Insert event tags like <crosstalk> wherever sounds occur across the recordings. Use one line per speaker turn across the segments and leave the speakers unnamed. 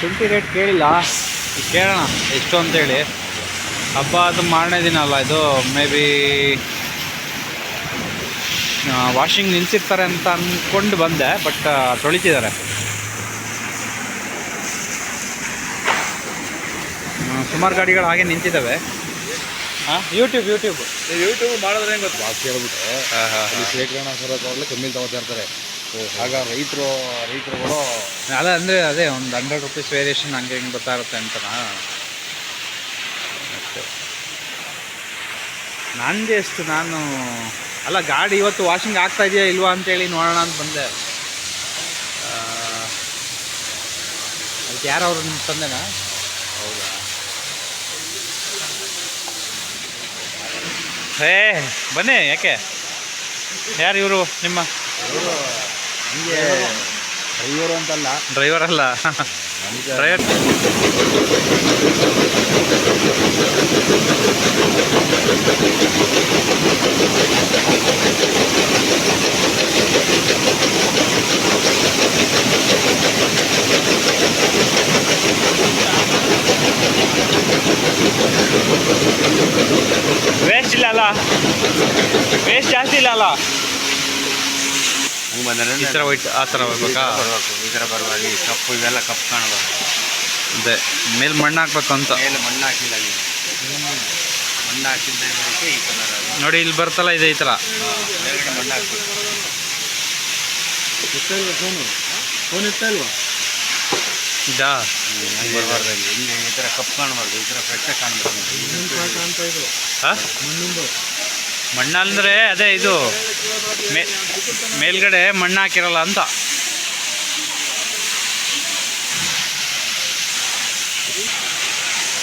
ಶುಂಠಿ ರೇಟ್ ಕೇಳಿಲ್ಲ. ಕೇಳೋಣ ಎಷ್ಟು ಅಂತೇಳಿ. ಹಬ್ಬ ಅದು ಮಾರನೇ ದಿನ ಅಲ್ಲ ಇದು ಮೇ ಬಿ ವಾಷಿಂಗ್ ನಿಲ್ಸಿರ್ತಾರೆ ಅಂತ ಅಂದ್ಕೊಂಡು ಬಂದೆ ಬಟ್ ತೊಳಿತಿದ್ದಾರೆ. ಸುಮಾರು ಗಾಡಿಗಳು ಹಾಗೆ ನಿಂತಿದ್ದಾವೆ. ಹಾಂ ಯೂಟ್ಯೂಬ್ ಯೂಟ್ಯೂಬ್
ಯೂಟ್ಯೂಬ್ ಮಾಡಿದ್ರೆ ಹೆಂಗೆ ಗೊತ್ತು? ಕೇಳ್ಬಿಟ್ಟು.
ಹಾಂ ಹಾಂ
ಶೇಖರಣಾ ಸರಕಾರಲ್ಲೇ ಕಮ್ಮಿ ತಗೋತಾ ಇರ್ತಾರೆ. ಆಗ ರೈತರು ರೈತರುಗಳು
ಅಲ್ಲ ಅಂದರೆ ಅದೇ ಒಂದು ಹಂಡ್ರೆಡ್ ರುಪೀಸ್ ವೇರಿಯೇಷನ್ ಹಂಗೆ ಹಿಂಗೆ ಗೊತ್ತಾಗುತ್ತೆ ಅಂತನಾ? ಅಷ್ಟೇ. ನಂದು ಎಷ್ಟು ನಾನು ಅಲ್ಲ ಗಾಡಿ ಇವತ್ತು ವಾಷಿಂಗ್ ಆಗ್ತಾ ಇದೆಯಾ ಇಲ್ವಾ ಅಂತೇಳಿ ನೋಡೋಣ ಅಂತ ಬಂದೆ. ಅದಕ್ಕೆ ಯಾರವರು ನಿಮ್ಮ ತಂದೆನಾ? ಹೌದಾ? ಹೇ ಬನ್ನಿ ಯಾಕೆ? ಯಾರು ಇವರು ನಿಮ್ಮ?
ಹಂಗೆ ಡ್ರೈವರು ಅಂತಲ್ಲ.
ಡ್ರೈವರ್ ಅಲ್ಲ. ಡ್ರೈವರ್. ವೇಸ್ಟ್ ಇಲ್ಲ ಅಲ್ಲ. ವೇಸ್ಟ್ ಜಾಸ್ತಿ ಇಲ್ಲ ಅಲ್ಲ.
ಬಂದರೆ
ಈ ಥರ ವೈಟ್ ಆ ಥರ ಬರ್ಬೇಕಾ
ಬರಬೇಕು ಈ ಥರ ಬರಬಾರ್ದು ಈ ಕಪ್ಪು ಇವೆಲ್ಲ ಕಪ್ಪು ಕಾಣಬಾರ್ದು
ಅದೇ ಮೇಲೆ ಮಣ್ಣು ಹಾಕ್ಬೇಕು ಅಂತ
ಮೇಲೆ ಮಣ್ಣು ಹಾಕಿಲ್ಲ ನೀವು. ಮಣ್ಣು ಹಾಕಿದ್ದೆ ಈ ಕಲರ್
ನೋಡಿ ಇಲ್ಲಿ ಬರ್ತಲ್ಲ ಇದೆ ಈ ಥರ.
ಮೇಲ್ಗಡೆ ಮಣ್ಣು ಹಾಕ್ಬೇಕು ಫೋನು? ಫೋನ್ ಇತ್ತ ಇಲ್ವಾ
ಇದಾ
ಹಂಗೆ ಬರಬಾರ್ದು ಇಲ್ಲಿ ಈ ಥರ ಕಪ್ಪು ಕಾಣಬಾರ್ದು ಈ ಥರ ಫ್ರೆಶ್ ಕಾಣಬಾರ್ದು
ಹಾಂ? ಮಣ್ಣು ಅಂದರೆ ಅದೇ ಇದು. ಮೇ ಮೇಲ್ಗಡೆ ಮಣ್ಣು ಹಾಕಿರಲ್ಲ ಅಂತ.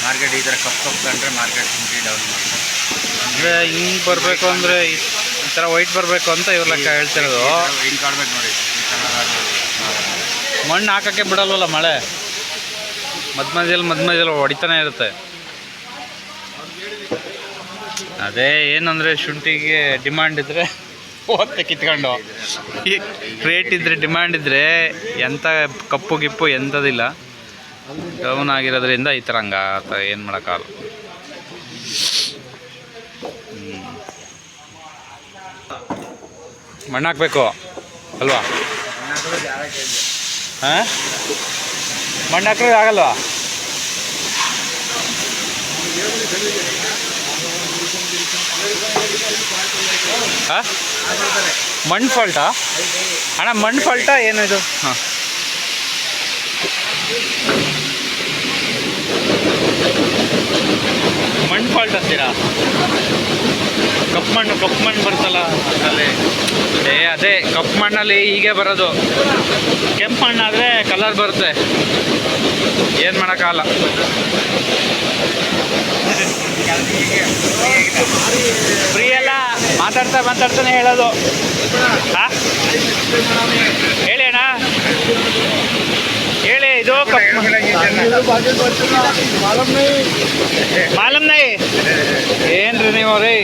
ಮಾರ್ಕೆಟ್ ಈ ಥರ ಕಪ್ಪು ಕಪ್ ಅಂದ್ರೆ ಮಾರ್ಕೆಟ್ ಡೌನ್ ಮಾಡ್ತಾರೆ.
ಅಂದರೆ ಹಿಂಗೆ ಬರಬೇಕು ಅಂದರೆ ಈ ಥರ ವೈಟ್ ಬರಬೇಕು ಅಂತ ಇವ್ರ ಲೆಕ್ಕ ಹೇಳ್ತಿರೋದು.
ಹಿಂಗೆ ಕಾಡ್ಬೇಕು ನೋಡಿ.
ಮಣ್ಣು ಹಾಕೋಕ್ಕೆ ಬಿಡಲ್ವಲ್ಲ ಮಳೆ? ಮಧ್ಯ ಮಧ್ಯದಲ್ಲಿ ಮಧ್ಯ ಮಧ್ಯದಲ್ಲಿ ಹೊಡಿತಾನೆ ಇರುತ್ತೆ. ಅದೇ ಏನಂದರೆ ಶುಂಠಿಗೆ ಡಿಮ್ಯಾಂಡ್ ಇದ್ದರೆ ಓದ್ತೆ ಕಿತ್ಕೊಂಡು. ರೇಟ್ ಇದ್ದರೆ ಡಿಮ್ಯಾಂಡ್ ಇದ್ದರೆ ಎಂಥ ಕಪ್ಪು ಗಿಪ್ಪು ಎಂಥದಿಲ್ಲ ಡೌನ್ ಆಗಿರೋದ್ರಿಂದ ಈ ಥರ ಹಂಗೆ ಆತ ಏನು ಮಾಡೋಕ್ಕಾಗಲ್ಲ. ಮಣ್ಣು ಹಾಕಬೇಕು ಅಲ್ವಾ? ಹಾಂ? ಮಣ್ಣು ಹಾಕಿದ್ರೆ ಆಗಲ್ವಾ? ಮಣ್ಣು ಫಾಲ್ಟಾ ಅಣ್ಣ, ಮಣ್ಣು ಫಾಲ್ಟಾ ಏನಿದು ಹಾಂ. ಮಣ್ಣು ಫಾಲ್ಟ್ ಅಂತೀರಾ? ಕಪ್ಪು ಮಣ್ಣು ಕಪ್ಪು ಮಣ್ಣು ಬರ್ತಲ್ಲ. ಅದರಲ್ಲಿ ಏ, ಅದೇ ಕಪ್ಪು ಮಣ್ಣಲ್ಲಿ ಹೀಗೆ ಬರೋದು. ಕೆಂಪು ಮಣ್ಣಾದರೆ ಕಲರ್ ಬರುತ್ತೆ. ಏನು ಮಾಡೋಕ್ಕಾಗಲ್ಲ. ಫ್ರೀ ಎಲ್ಲ ಮಾತಾಡ್ತಾ ಮಾತಾಡ್ತಾನೆ ಹೇಳೋದು. ಹಾಂ ಹೇಳಿ ಇದು ಮಾಲಮ್ ನೈ ಏನ್ರಿ ನೀವು ರೀ?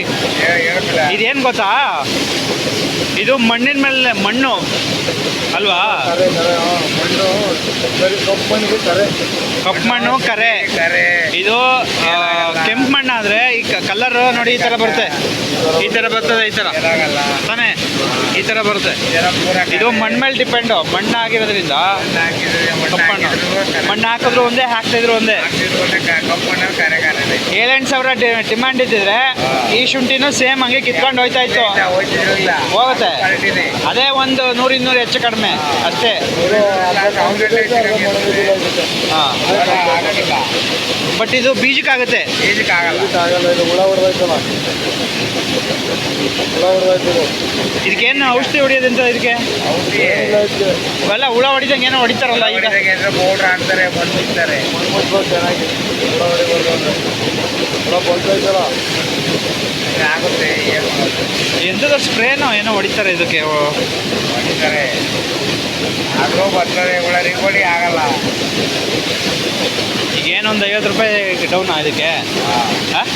ಇದೇನು ಗೊತ್ತಾ? ಇದು ಮಣ್ಣಿನ ಮೇಲೆ ಮಣ್ಣು. ಅಲ್ವಾ? ಕಪ್ಪು ಮಣ್ಣು, ಕರೆ. ಇದು ಕೆಂಪು ಮಣ್ಣು ಆದರೆ ಈ ಕಲರ್ ನೋಡಿ ಈ ತರ ಬರುತ್ತೆ. ಈ ತರ ಬರ್ತದೆ, ಈ ತರ. ತಾನೇ, ಈ ತರ ಬರುತ್ತೆ. ಇದು ಮಣ್ಣ ಮೇಲೆ ಡಿಪೆಂಡು ಮಣ್ಣು ಆಗಿರೋದ್ರಿಂದ ಕಪ್ಪಣ್ಣ ಮಣ್ಣು ಹಾಕಿದ್ರು ಒಂದೇ ಹಾಕ್ತಿದ್ರು ಒಂದೇ. ಏಳೆಂಟು ಸಾವಿರ ಡಿಮ್ಯಾಂಡ್ ಇದ್ದಿದ್ರೆ ಈ ಶುಂಠಿನೂ ಸೇಮ್ ಹಂಗೆ ಕಿತ್ಕೊಂಡು ಹೋಯ್ತಾ ಇತ್ತು. ಹೋಗುತ್ತೆ. ಅದೇ ಒಂದು ನೂರು ಇನ್ನೂರು ಹೆಚ್ಚು ಕಡಿಮೆ, ಅಷ್ಟೇ. ಬಟ್ ಇದು ಬೀಜಕ್ಕಾಗುತ್ತೆ. ಇದಕ್ಕೇನು ಔಷಧಿ ಹೊಡಿಯೋದಂತ ಇದಕ್ಕೆ? ಇವೆಲ್ಲ ಹುಳ ಹೊಡಿದಂಗೆ ಏನೋ ಹೊಡಿತಾರಲ್ಲ ಈಗ.
ಪೌಡ್ರ್ ಹಾಕ್ತಾರೆ ಬಂದಿರ್ತಾರೆ ಆಗುತ್ತೆ ಏನು
ಎಂಥದ್ದು ಸ್ಪ್ರೇನೋ ಏನೋ ಹೊಡಿತಾರೆ ಇದಕ್ಕೆ?
ಹೊಡಿತಾರೆ ಆದರೂ ಬರ್ತಾರೆ ಒಳ್ಳೆ ಕೊಡಿ ಆಗಲ್ಲ.
ಈಗ ಏನೊಂದು ಐವತ್ತು ರೂಪಾಯಿ ಡೌನ್ ಇದಕ್ಕೆ ಹಾಂ.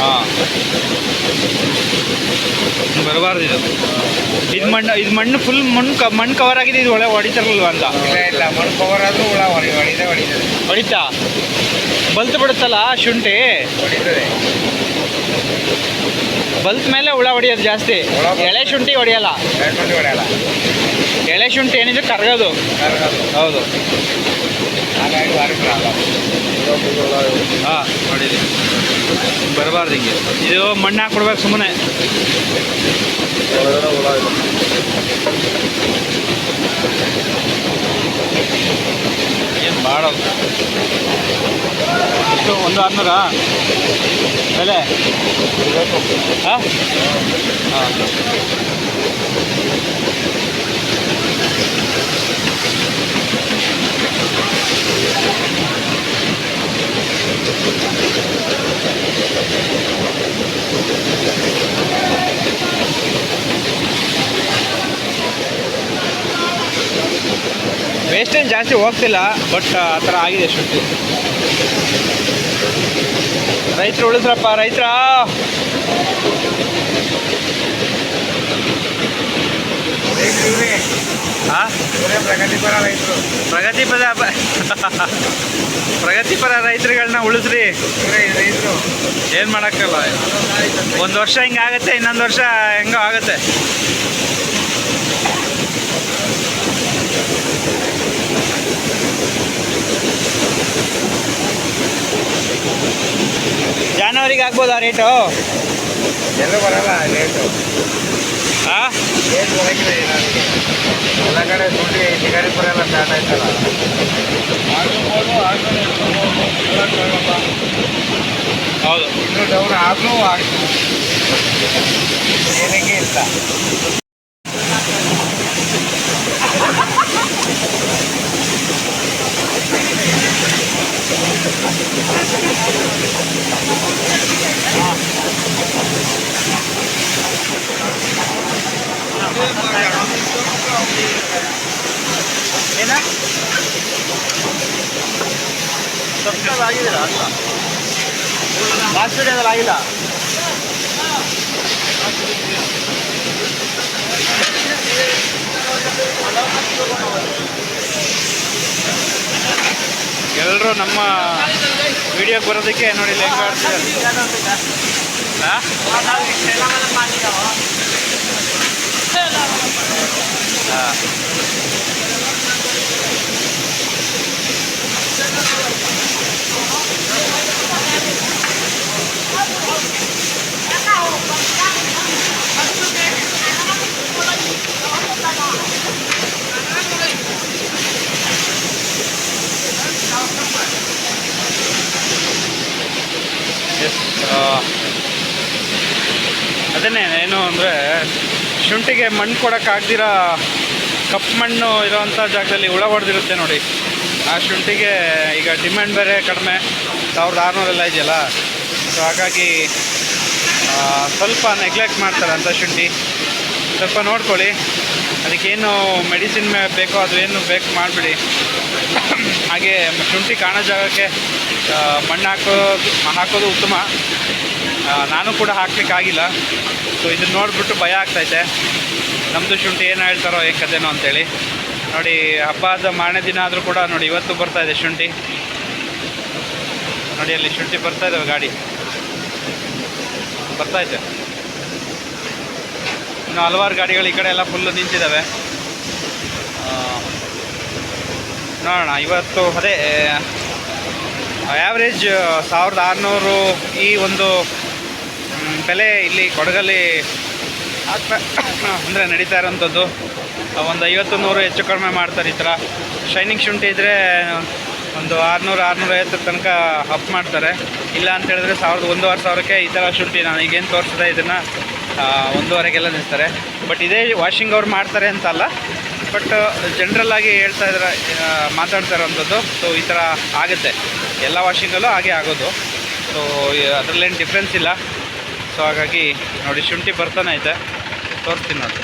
ಹಾಂ? ಬರಬಾರ್ದು ಇದು. ಇದು ಮಣ್ಣು ಇದು ಮಣ್ಣು ಫುಲ್ ಮಣ್ಣು ಕ ಮಣ್ಣು ಕವರ್ ಆಗಿದೆ ಇದು ಒಳ್ಳೆ ಹೊಡಿತಾರಲ್ವ ಅಂತ?
ಇಲ್ಲ ಇಲ್ಲ ಮಣ್ಣು ಕವರ್ ಆದರೂ ಹುಳ ಹೊಡಿ ಹೊಡಿದೆ ಹೊಡಿತದೆ.
ಹೊಡಿತಾ? ಬಲ್ತ್ ಬಿಡುತ್ತಲ್ಲ ಶುಂಠಿ?
ಹೊಡಿತದೆ
ಬಲ್ತ್ ಮೇಲೆ ಹುಳ ಹೊಡಿಯೋದು ಜಾಸ್ತಿ. ಎಳೆ ಶುಂಠಿ ಹೊಡಿಯಲ್ಲ. ಎಳೆ ಶುಂಠಿ ಏನಿದ್ರು ಕರಗೋದು. ಹೌದು. ಹಾಂ. ಬರಬಾರ್ದು ಹಿಂಗೆ. ಇದು ಮಣ್ಣು ಹಾಕ್ಬಿಡ್ಬೇಕು ಸುಮ್ಮನೆ ಏನು ಭಾಳ ಎಷ್ಟು ಒಂದು ಆರುನೂರ ಬೆಲೆ. ಹಾಂ ಹಾಂ? ಜಾಸ್ತಿ ಹೋಗ್ತಿಲ್ಲ ಬಟ್ ಆ ಥರ ಆಗಿದೆ ಶುಂಠಿ ರೈತರು ಉಳಿಸ್ರಪ್ಪ ರೈತರ!
ಪ್ರಗತಿಪರ <laughs>
ಪ್ರಗತಿಪರ ರೈತರುಗಳನ್ನ ಉಳಿಸ್ರಿ.
ರೈತರು
ಏನು ಮಾಡೋಕ್ಕಲ್ಲ? ಒಂದು ವರ್ಷ ಹಿಂಗೆ ಆಗುತ್ತೆ, ಇನ್ನೊಂದು ವರ್ಷ ಹೆಂಗೋ ಆಗುತ್ತೆ. ಆಗ್ಬೋದಾ ರೇಟು
ಎಲ್ಲೂ ಬರಲ್ಲ ರೇಟು
ಹಾಂ
ರೇಟ್ ಬರೋಕ್ಕಿಲ್ಲ ಏನಾದ್ರು ಎಲ್ಲ ಕಡೆ ದುಡ್ಡು ಶಿಕಾರಿಪುರ ಎಲ್ಲ ಸ್ಟಾರ್ಟ್ ಆಯ್ತಲ್ಲ ಆಗ್ಬೋದು ಆಗ್ಬೋದು
ಹೌದು
ಇನ್ನೂ ಡೌನ್ ಆದ್ರೂ ಆಗ್ತದೆ ಏನಕ್ಕೆ ಇಲ್ಲ
ಏನ ಸಬ್ಸ್ಕ್ರೈಬ್ ಆಗಿದ್ದೀರಾ ಅಂತ ಲಾಸ್ಟ್ ವಿಡಿಯೋದಲ್ಲಿ ಆಗಿಲ್ಲ ಎಲ್ಲರೂ ನಮ್ಮ ವಿಡಿಯೋ ಬರೋದಕ್ಕೆ ನೋಡಿ ಲೈಕ್ ಹೆಂಗೆ ಆಡ್ತಿದ್ದಾರೆ ಹಾ? ಹಾ. ಎಸ್ ಅದನ್ನೇ ಏನು ಅಂದರೆ ಶುಂಠಿಗೆ ಮಣ್ಣು ಕೊಡೋಕ್ಕಾಗ್ದಿರ ಕಪ್ಪು ಮಣ್ಣು ಇರೋವಂಥ ಜಾಗದಲ್ಲಿ ಹುಳ ಹೊಡೆದಿರುತ್ತೆ ನೋಡಿ. ಆ ಶುಂಠಿಗೆ ಈಗ ಡಿಮ್ಯಾಂಡ್ ಬೇರೆ ಕಡಿಮೆ. ಸಾವಿರದ ಆರುನೂರೆಲ್ಲ ಇದೆಯಲ್ಲ? ಸೊ ಹಾಗಾಗಿ ಸ್ವಲ್ಪ ನೆಗ್ಲೆಕ್ಟ್ ಮಾಡ್ತಾರೆ ಅಂತ ಶುಂಠಿ. ಸ್ವಲ್ಪ ನೋಡ್ಕೊಳ್ಳಿ. ಅದಕ್ಕೇನು ಮೆಡಿಸಿನ್ ಬೇಕೋ ಅದು ಏನು ಬೇಕು ಮಾಡಿಬಿಡಿ. ಹಾಗೆ ಶುಂಠಿ ಕಾಣೋ ಜಾಗಕ್ಕೆ ಮಣ್ಣು ಹಾಕೋ ಹಾಕೋದು ಉತ್ತಮ. ನಾನು ಕೂಡ ಹಾಕ್ಲಿಕ್ಕಾಗಿಲ್ಲ ಸೊ ಇದನ್ನು ನೋಡಿಬಿಟ್ಟು ಭಯ ಆಗ್ತೈತೆ. ನಮ್ಮದು ಶುಂಠಿ ಏನು ಹೇಳ್ತಾರೋ ಏನು ಕಥೆನೋ ಅಂತೇಳಿ. ನೋಡಿ, ಹಬ್ಬದ ಮಾರನೇ ದಿನ ಆದರೂ ಕೂಡ ನೋಡಿ, ಇವತ್ತು ಬರ್ತಾ ಇದೆ ಶುಂಠಿ. ನೋಡಿ, ಅಲ್ಲಿ ಶುಂಠಿ ಬರ್ತಾ ಇದ್ದಾವೆ ಗಾಡಿ. ಬರ್ತಾ ಇದೆ. ಇನ್ನು ಹಲವಾರು ಗಾಡಿಗಳು ಈ ಕಡೆ ಎಲ್ಲ ಫುಲ್ಲು ನಿಂತಿದ್ದಾವೆ ನೋಡೋಣ, ಇವತ್ತು ಅದೇ ಆ್ಯಾವ್ರೇಜ್ ಸಾವಿರದ ಆರುನೂರು ಈ ಒಂದು ಬೆಲೆ ಇಲ್ಲಿ ಕೊಡಗಲ್ಲಿ ಆಗ್ತಾ ಅಂದರೆ ನಡೀತಾ ಇರೋಂಥದ್ದು ಒಂದು ಐವತ್ತು ನೂರು ಹೆಚ್ಚು ಕಡಿಮೆ ಮಾಡ್ತಾರೆ ಈ ಥರ. ಶೈನಿಂಗ್ ಶುಂಠಿ ಇದ್ದರೆ ಒಂದು ಆರುನೂರು ಆರುನೂರೈವತ್ತರ ತನಕ ಅಪ್ ಮಾಡ್ತಾರೆ. ಇಲ್ಲ ಅಂತ ಹೇಳಿದ್ರೆ ಸಾವಿರದ, ಒಂದೂವರೆ ಸಾವಿರಕ್ಕೆ ಈ ಥರ ಶುಂಠಿ ನಾನು ಈಗೇನು ತೋರಿಸಿದೆ ಇದನ್ನು. ಒಂದೂವರೆಗೆಲ್ಲ ನಿಲ್ಲಿಸ್ತಾರೆ ಬಟ್ ಇದೇ ವಾಷಿಂಗ್ ಅವ್ರು ಮಾಡ್ತಾರೆ ಅಂತ ಅಲ್ಲ ಬಟ್ ಜನ್ರಲ್ ಆಗಿ ಹೇಳ್ತಾ ಇದ್ದಾರೆ ಮಾತಾಡ್ತಾ ಇರೋವಂಥದ್ದು ಸೊ ಈ ಥರ ಆಗುತ್ತೆ. ಎಲ್ಲ ವಾಷಿಂಗಲ್ಲೂ ಹಾಗೆ ಆಗೋದು. ಸೊ ಅದರಲ್ಲೇನು ಡಿಫ್ರೆನ್ಸ್ ಇಲ್ಲ. ಸೊ ಹಾಗಾಗಿ ನೋಡಿ, ಶುಂಠಿ ಬರ್ತಾನೆ ಐತೆ. ತೋರಿಸ್ತೀನಿ ನೋಡಿ.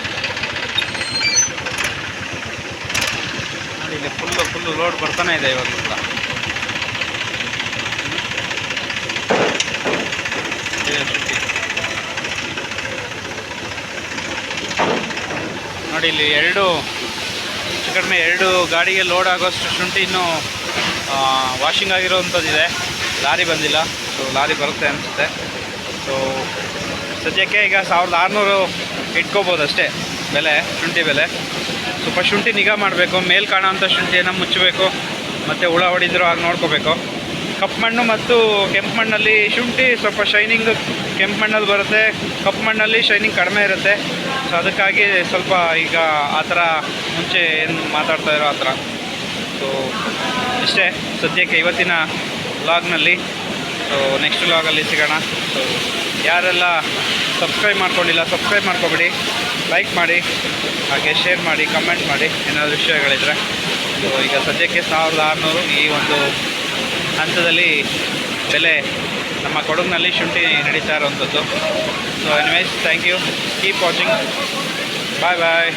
ಇಲ್ಲಿ ಫುಲ್ಲು ಫುಲ್ಲು ಲೋಡ್ ಬರ್ತಾನೆ ಇದೆ ಇವಾಗ. ನೋಡಿ ಇಲ್ಲಿ ಎರಡು, ಹೆಚ್ಚು ಕಡಿಮೆ ಎರಡು ಗಾಡಿಗೆ ಲೋಡ್ ಆಗೋಷ್ಟು ಶುಂಠಿ ಇನ್ನೂ ವಾಷಿಂಗ್ ಆಗಿರೋವಂಥದ್ದಿದೆ. ಲಾರಿ ಬಂದಿಲ್ಲ ಸೊ ಲಾರಿ ಬರುತ್ತೆ ಅನಿಸುತ್ತೆ. ಸೊ ಸದ್ಯಕ್ಕೆ ಈಗ ಸಾವಿರದ ಆರುನೂರು ಇಟ್ಕೋಬೋದು ಅಷ್ಟೇ, ಬೆಲೆ, ಶುಂಠಿ ಬೆಲೆ. ಸ್ವಲ್ಪ ಶುಂಠಿ ನಿಗಾ ಮಾಡಬೇಕು, ಮೇಲ್ ಕಾಣೋವಂಥ ಶುಂಠಿಯನ್ನು ಮುಚ್ಚಬೇಕು, ಮತ್ತು ಹುಳ ಹೊಡಿದ್ರೂ ಹಾಗೆ ನೋಡ್ಕೋಬೇಕು. ಕಪ್ಪು ಮಣ್ಣು ಮತ್ತು ಕೆಂಪು ಮಣ್ಣಲ್ಲಿ ಶುಂಠಿ, ಸ್ವಲ್ಪ ಶೈನಿಂಗ್ ಕೆಂಪು ಮಣ್ಣಲ್ಲಿ ಬರುತ್ತೆ. ಕಪ್ಪು ಮಣ್ಣಲ್ಲಿ ಶೈನಿಂಗ್ ಕಡಿಮೆ ಇರುತ್ತೆ. ಸೊ ಅದಕ್ಕಾಗಿ ಸ್ವಲ್ಪ ಈಗ ಆ ಥರ ಮುಂಚೆ ಏನು ಮಾತಾಡ್ತಾ ಇರೋ ಆ ಥರ. ಸೊ ಇಷ್ಟೇ. ಸದ್ಯಕ್ಕೆ ಇವತ್ತಿನ ವ್ಲಾಗ್ನಲ್ಲಿ ಸೊ ನೆಕ್ಸ್ಟ್ ವ್ಲಾಗಲ್ಲಿ ಸಿಗೋಣ. ಸೊ ಯಾರೆಲ್ಲ ಸಬ್ಸ್ಕ್ರೈಬ್ ಮಾಡ್ಕೊಂಡಿಲ್ಲ ಸಬ್ಸ್ಕ್ರೈಬ್ ಮಾಡ್ಕೊಬಿಡಿ. ಲೈಕ್ ಮಾಡಿ. ಹಾಗೆ ಶೇರ್ ಮಾಡಿ ಕಮೆಂಟ್ ಮಾಡಿ. ಏನಾದರೂ ವಿಷಯಗಳಿದ್ರೆ. ಸೊ ಈಗ ಸದ್ಯಕ್ಕೆ ಸಾವಿರದ ಆರುನೂರು ಈ ಒಂದು ಹಂತದಲ್ಲಿ ಬೆಲೆ ನಮ್ಮ ಕೊಡಗಿನಲ್ಲಿ ಶುಂಠಿ ನಡೀತಾ ಇರುವಂಥದ್ದು. So anyways thank you keep watching bye bye